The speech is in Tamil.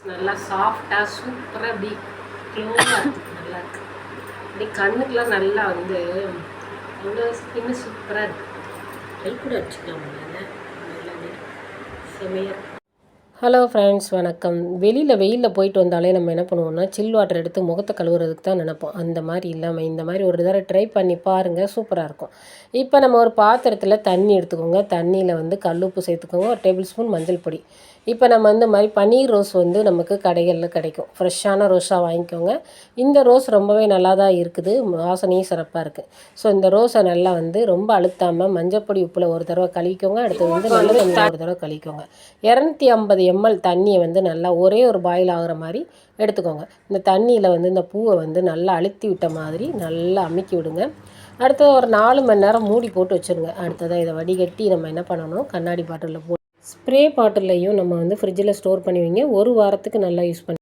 நல்லா சாஃப்டாக சூப்பராக அப்படி க்ளோவாக இருக்குது நல்லா இருக்கு. அப்படி கண்ணுக்கெலாம் நல்லா வந்து அவ்வளோ ஸ்கின்னு சூப்பராக இருக்குது கை கூட வச்சுக்கலாம் நல்லா செமையாக செமையாக ஹலோ ஃப்ரெண்ட்ஸ் வணக்கம். வெளியில் வெயிலில் போயிட்டு வந்தாலே நம்ம என்ன பண்ணுவோம்னா சில் வாட்டர் எடுத்து முகத்தை கழுவுறதுக்கு தான் நினைப்போம். அந்த மாதிரி இல்லாமல் இந்த மாதிரி ஒரு தடவை ட்ரை பண்ணி பாருங்கள் சூப்பராக இருக்கும். இப்போ நம்ம ஒரு பாத்திரத்தில் தண்ணி எடுத்துக்கோங்க. தண்ணியில் வந்து கல்லுப்பு சேர்த்துக்கோங்க. ஒரு டேபிள் ஸ்பூன் மஞ்சள் பொடி. இப்போ நம்ம இந்த மாதிரி பன்னீர் ரோஸ் வந்து நமக்கு கடைகளில் கிடைக்கும். ஃப்ரெஷ்ஷான ரோஸாக வாங்கிக்கோங்க. இந்த ரோஸ் ரொம்பவே நல்லா தான் இருக்குது. வாசனையும் சிறப்பாக இருக்குது ஸோ இந்த ரோஸை நல்லா வந்து ரொம்ப அழுத்தாமல் மஞ்சள் பொடி உப்பில் ஒரு தடவை கழிக்கோங்க அடுத்து வந்து நல்ல ஒரு தடவை கழிக்கோங்க இரநூத்தி ஐம்பது எம்எல் தண்ணியை வந்து நல்லா ஒரே ஒரு பாயில் ஆகிற மாதிரி எடுத்துக்கோங்க. இந்த தண்ணியில் வந்து இந்த பூவை வந்து நல்லா அழுத்தி விட்ட மாதிரி நல்லா அமுக்கி விடுங்க. அடுத்தது ஒரு நாலு மணி நேரம் மூடி போட்டு வச்சுருங்க. அடுத்ததாக இதை வடிகட்டி நம்ம என்ன பண்ணணும்? கண்ணாடி பாட்டிலில் போ ஸ்ப்ரே பாட்டில்லையும் நம்ம வந்து ஃப்ரிட்ஜில் ஸ்டோர் பண்ணி வைங்க. ஒரு வாரத்துக்கு நல்லா யூஸ் பண்ணி